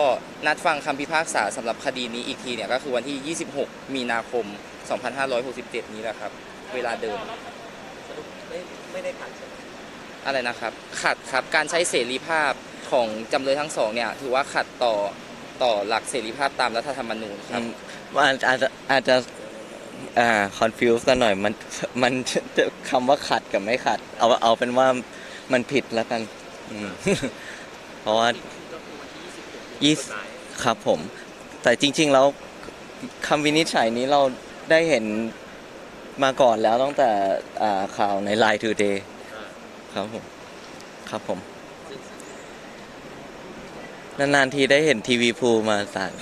ก็นัดฟังคำพิพากษาสำหรับคดีนี้อีกทีเนี่ยก็คือวันที่ 26 มีนาคม 2567 นี้แหละครับ เวลาเดิมไม่ไม่ได้ขัดอะไรนะครับ ขัดครับการใช้เสรีภาพของจำเลยทั้งสองเนี่ยถือว่าขัดต่อต่อหลักเสรีภาพตามรัฐธรรมนูญครับมันอาจจะอาจจะอ่าคอนฟิวส์กันหน่อยมันมันจะคำว่าขัดกับไม่ขัด เอาเอาเป็นว่ามันผิดแล้วกันอืมเพราะว่า ยี่26สิบกฎหมายครับผม แต่จริง ๆ แล้วคำวินิจฉัยนี้เราได้เห็นมาก่อนแล้วตั้งแต่อ่าข่าวใน Line Today อ่าครับผม ครับผมซึ่งซึ่งนานๆทีได้เห็นทีวีพูมาสารเ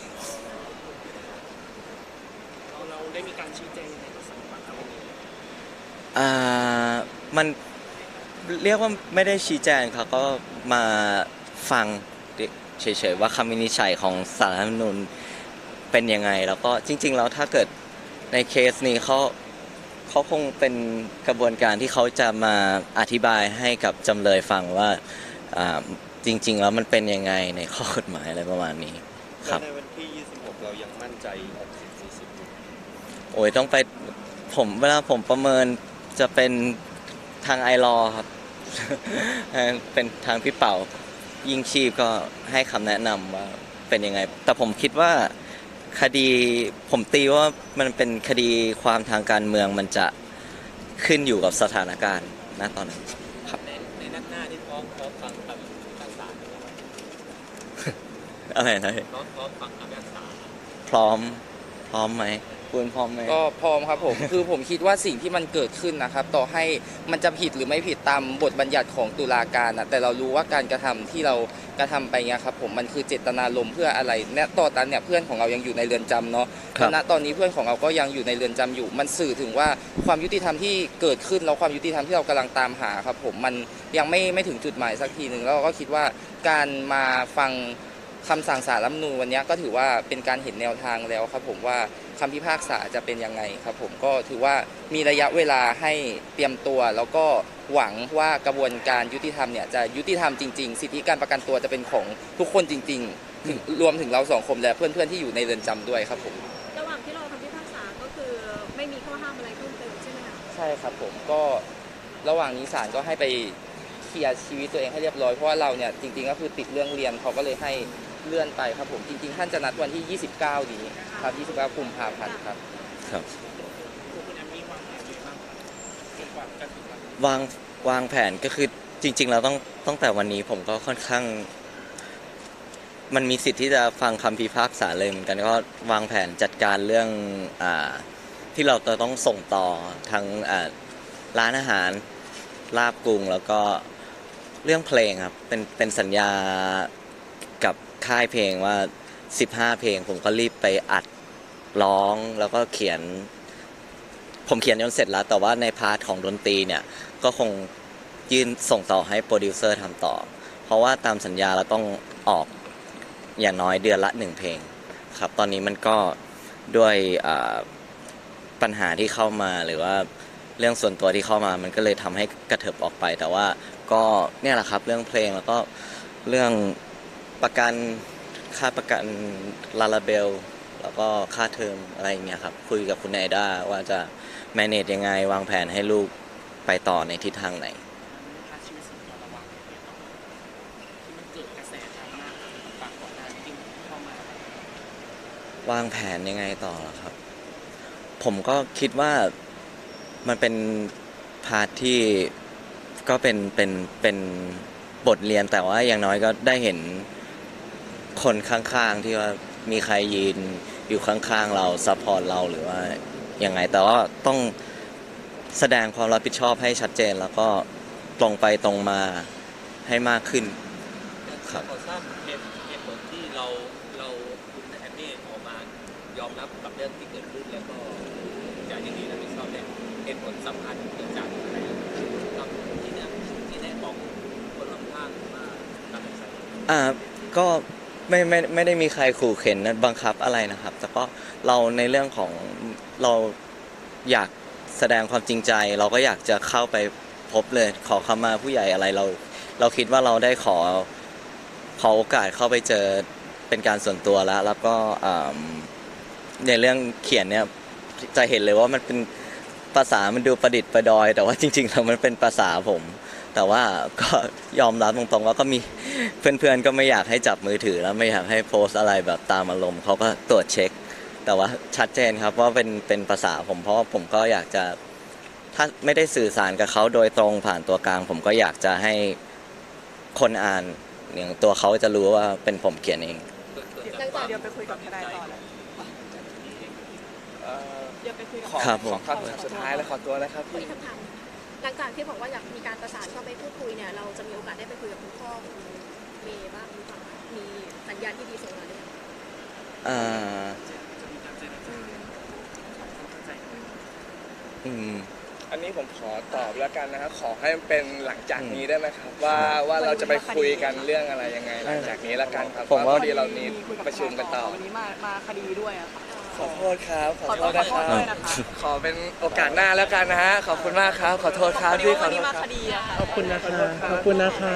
ราเราได้มีการชี้แจงในสำนักข่าววันนี้อ่ามันเรียกว่าไม่ได้ชี้แจงเขาก็มาฟัง เฉยๆว่าคำวินิจฉัยของสารรัฐธรรมนูญเป็นยังไง แล้วก็จริง ๆ แล้วถ้าเกิดในเคสนี้เขาเขาคงเป็นกระบวนการที่เขาจะมาอธิบายให้กับจำเลยฟังว่าอ่าจริง ๆ แล้วมันเป็นยังไงในข้อกฎหมายอะไรประมาณนี้ครับ ในวันที่ 26 เรายังมั่นใจ60 40โอ้ยต้องไปผมเวลาผมประเมินจะเป็นทางไอรอครับ เป็นทางพี่เป่า ยิ่งชีพก็ให้คำแนะนำว่าเป็นยังไง แต่ผมคิดว่าคดีผมตีว่ามันเป็นคดีความทางการเมืองมันจะขึ้นอยู่กับสถานการณ์ณตอนนั้น ในในนัดหน้าที่พร้อมพร้อมฟังคำพิพากษานะครับอะไรนะพร้อมพร้อมฟังคำพิพากษาพร้อมพร้อมไหม คุณพร้อมไหมก็พร้อมครับผม คือผมคิดว่าสิ่งที่มันเกิดขึ้นนะครับ ต่อให้มันจะผิดหรือไม่ผิดตามบทบัญญัติของตุลาการนะแต่เรารู้ว่าการกระทำที่เรากระทำไปเนี่ยครับผมมันคือเจตนารมณ์เพื่ออะไรเนี่ยตอนนั้นเนี่ยเพื่อนของเรายังอยู่ในเรือนจำเนาะครับณตอนนี้เพื่อนของเราก็ยังอยู่ในเรือนจำอยู่ มันสื่อถึงว่าความยุติธรรมที่เกิดขึ้นแล้วความยุติธรรมที่เรากำลังตามหาครับผมมันยังไม่ไม่ถึงจุดหมายสักทีหนึ่งแล้วเราก็คิดว่าการมาฟัง คำสั่งศาลรัฐธรรมนูญวันนี้ก็ถือว่าเป็นการเห็นแนวทางแล้วครับผมว่าคำพิพากษาจะเป็นยังไงครับผมก็ถือว่ามีระยะเวลาให้เตรียมตัว แล้วก็หวังว่ากระบวนการยุติธรรมเนี่ยจะยุติธรรมจริงๆ สิทธิการประกันตัวจะเป็นของทุกคนจริงๆถึงรวมถึงเราสองคนและเพื่อนๆที่อยู่ในเรือนจำด้วยครับผมระหว่างที่รอคำพิพากษาก็คือไม่มีข้อห้ามอะไรเพิ่มเติมใช่ไหมคะใช่ครับผมก็ระหว่างนี้ศาลก็ให้ไปเคลียร์ชีวิตตัวเองให้เรียบร้อยเพราะว่าเราเนี่ยจริงๆก็คือติดเรื่องเรียนเขาก็เลยให้ เลื่อนไปครับผมจริงๆ ท่านจะนัดวันที่ 29 นี้ครับ29กุมภาพันธ์ครับครับคุณแอมมี่วางแผนยังไงบ้างจนกว่าจะถึงวันวางวางแผนก็คือจริง ๆ เราต้องตั้งแต่วันนี้ผมก็ค่อนข้าง มันมีสิทธิ์ที่จะฟังคำพิพากษาเลยเหมือนกันก็วางแผนจัดการเรื่องอาที่เราจะต้องส่งต่อทั้งอ่าร้านอาหารลาบกรุงแล้วก็เรื่องเพลงครับเป็นเป็นสัญญากับ ค่ายเพลงว่า 15 เพลง ผมก็รีบไปอัดร้องแล้วก็เขียน ผมเขียนจนเสร็จแล้ว แต่ว่าในพาร์ทของดนตรีเนี่ย ก็คงยื่นส่งต่อให้โปรดิวเซอร์ทำต่อ เพราะว่าตามสัญญาเราต้องออกอย่างน้อยเดือนละหนึ่งเพลงครับ ตอนนี้มันก็ด้วยปัญหาที่เข้ามาหรือว่าเรื่องส่วนตัวที่เข้ามามันก็เลยทำให้กระเถิบออกไป แต่ว่าก็เนี่ยแหละครับ เรื่องเพลงแล้วก็เรื่อง ประกันค่าประกันลาลาเบล แล้วก็ค่าเทอมอะไรอย่างเงี้ยครับ คุยกับคุณไอด้าว่าจะ manage ยังไง วางแผนให้ลูกไปต่อในทิศทางไหนค่าชีวิตส่วนตัวระหว่างที่มันเกิดกระแสดราม่าต่างๆก่อนหน้านี้ที่เข้ามาวางแผนยังไงต่อล่ะครับ ผมก็คิดว่ามันเป็นพาร์ทที่ก็เป็นเป็นเป็นบทเรียนแต่ว่าอย่างน้อยก็ได้เห็น คนข้างๆที่ว่ามีใครยืนอยู่ข้างๆเราซัพพอร์ตเราหรือว่ายังไงแต่ว่าต้องแสดงความรับผิดชอบให้ชัดเจน แล้วก็ตรงไปตรงมาให้มากขึ้นครับขอทราบเหตุเหตุผลที่เราเราคุณแอมมี่ออกมายอมรับกับเรื่องที่เกิดขึ้นแล้วก็จะยินดีรับผิดชอบเนี่ยเหตุผลสำคัญเกิดจากอะไรครับที่เนี่ยที่แนะบอกคนรอบข้างมาตัดสินใจอ่าก็ ไม่ไม่ไม่ได้มีใครขู่เข็นนะบังคับอะไรนะครับ แต่ก็เราในเรื่องของเราอยากแสดงความจริงใจ เราก็อยากจะเข้าไปพบเลยขอคำมาผู้ใหญ่อะไรเรา เราคิดว่าเราได้ขอขอโอกาสเข้าไปเจอเป็นการส่วนตัวแล้ว แล้วก็ในเรื่องเขียนเนี่ยจะเห็นเลยว่ามันเป็นภาษามันดูประดิษฐ์ประดอย แต่ว่าจริงๆแล้วมันเป็นภาษาผม แต่ว่าก็ยอมรับตรงๆว่าก็มีเพื่อนๆก็ไม่อยากให้จับมือถือแล้วไม่อยากให้โพสต์อะไรแบบตามอารมณ์เขาก็ตรวจเช็ค แต่ว่าชัดเจนครับว่าเป็นเป็นภาษาผมเพราะว่าผมก็อยากจะถ้าไม่ได้สื่อสารกับเขาโดยตรงผ่านตัวกลาง ผมก็อยากจะให้คนอ่านอย่างตัวเขาจะรู้ว่าเป็นผมเขียนเองหลังจากเดี๋ยวไปคุยกับทนายต่อเลยเดี๋ยวไปคุยกับขอครับผมขอคำถามสุดท้ายและขอตัวนะครับขออีกคำถาม หลังจากที่บอกว่าอยากมีการประสานเข้าไปพูดคุยเนี่ยเราจะมีโอกาสได้ไปคุยกับคุณพ่อคุณเมย์บ้างหรือเปล่าคะมีสัญญาณที่ดีส่งมาหรือยังอ่าอืม อันนี้ผมขอตอบแล้วกันนะครับ ขอให้มันเป็นหลังจากอืมนี้ได้ไหมครับ ว่าว่าเราจะไปคุยกันเรื่องอะไรยังไง หลังจากนี้แล้วกันครับผมว่า พอดีเรามีประชุมกันต่อ วันนี้มามาคดีด้วยอะค่ะ ขอโทษครับ ขอขอโทโทษษนะขอคโทรัษบด้วยนะคะ ขอเป็นโอกาสหน้าแล้วกันนะฮะ ขอบคุณมากครับ ขอโทษครับพอดีที่ว่าขอวันโทนี้ษมาครับคดีอะค่ะขอบคุณนะคะ ขอบคุณนะคะ